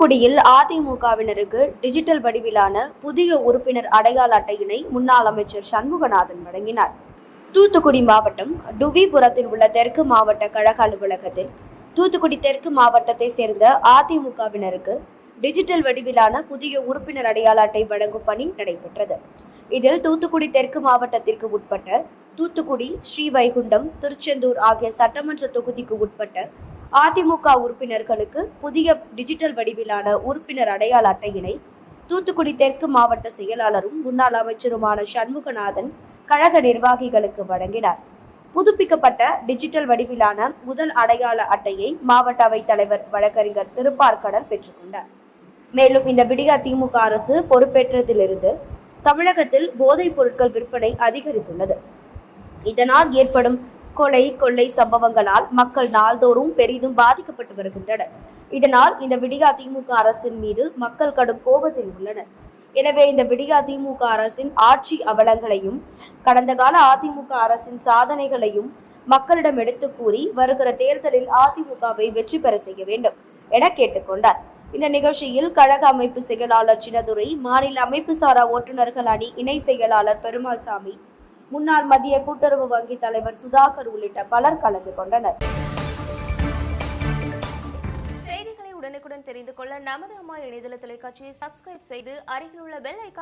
தூத்துக்குடியில் அதிமுகவினருக்கு டிஜிட்டல் வடிவிலான புதிய உறுப்பினர் அடையாள அட்டையினை முன்னாள் அமைச்சர் சண்முகநாதன் வழங்கினார். தூத்துக்குடி மாவட்டம் டுவிபுரத்தில் உள்ள தெற்கு மாவட்ட கழக அலுவலகத்தில் தூத்துக்குடி தெற்கு மாவட்டத்தை சேர்ந்த அதிமுகவினருக்கு டிஜிட்டல் வடிவிலான புதிய உறுப்பினர் அடையாள அட்டை வழங்கும் பணி நடைபெற்றது. இதில் தூத்துக்குடி தெற்கு மாவட்டத்திற்கு உட்பட்ட தூத்துக்குடி ஸ்ரீவைகுண்டம் திருச்செந்தூர் ஆகிய சட்டமன்ற தொகுதிக்கு உட்பட்ட அதிமுக உறுப்பினர்களுக்கு புதிய டிஜிட்டல் வடிவிலான உறுப்பினர் அடையாள அட்டையினை தூத்துக்குடி தெற்கு மாவட்ட செயலாளரும் முன்னாள் அமைச்சருமான சண்முகநாதன் கழக நிர்வாகிகளுக்கு வழங்கினார். புதுப்பிக்கப்பட்ட டிஜிட்டல் வடிவிலான முதல் அடையாள அட்டையை மாவட்ட அவைத் தலைவர் வழக்கறிஞர் திருப்பார்கடல் பெற்றுக்கொண்டார் மேலும் இந்த விடியா திமுக அரசு பொறுப்பேற்றதிலிருந்து தமிழகத்தில் போதைப் பொருட்கள் விற்பனை அதிகரித்துள்ளது. இதனால் ஏற்படும் கொலை கொள்ளை சம்பவங்களால் மக்கள் நாள்தோறும் பெரிதும் பாதிக்கப்பட்டு வருகின்றனர். இதனால் இந்த விடியா திமுக அரசின் மீது மக்கள் கடும் கோபத்தில் உள்ளனர். எனவே இந்த விடியா திமுக அரசின் ஆட்சி அவலங்களையும் கடந்த கால அதிமுக அரசின் சாதனைகளையும் மக்களிடம் எடுத்து கூறி வருகிற தேர்தலில் அதிமுகவை வெற்றி பெற செய்ய வேண்டும் என கேட்டுக்கொண்டார் இந்த நிகழ்ச்சியில் கழக அமைப்பு செயலாளர் சின்னதுரை மாநில அமைப்பு சாரா ஓட்டுநர்கள் அணி இணை செயலாளர் பெருமாள் சாமி முன்னாள் மத்திய கூட்டுறவு வங்கி தலைவர் சுதாகர் உள்ளிட்ட பலர் கலந்து கொண்டனர். செய்திகளை உடனுக்குடன் தெரிந்து கொள்ள நமது அம்மா இணையதள தொலைக்காட்சியை சப்ஸ்கிரைப் செய்து அருகில் உள்ள பெல் ஐக்கான்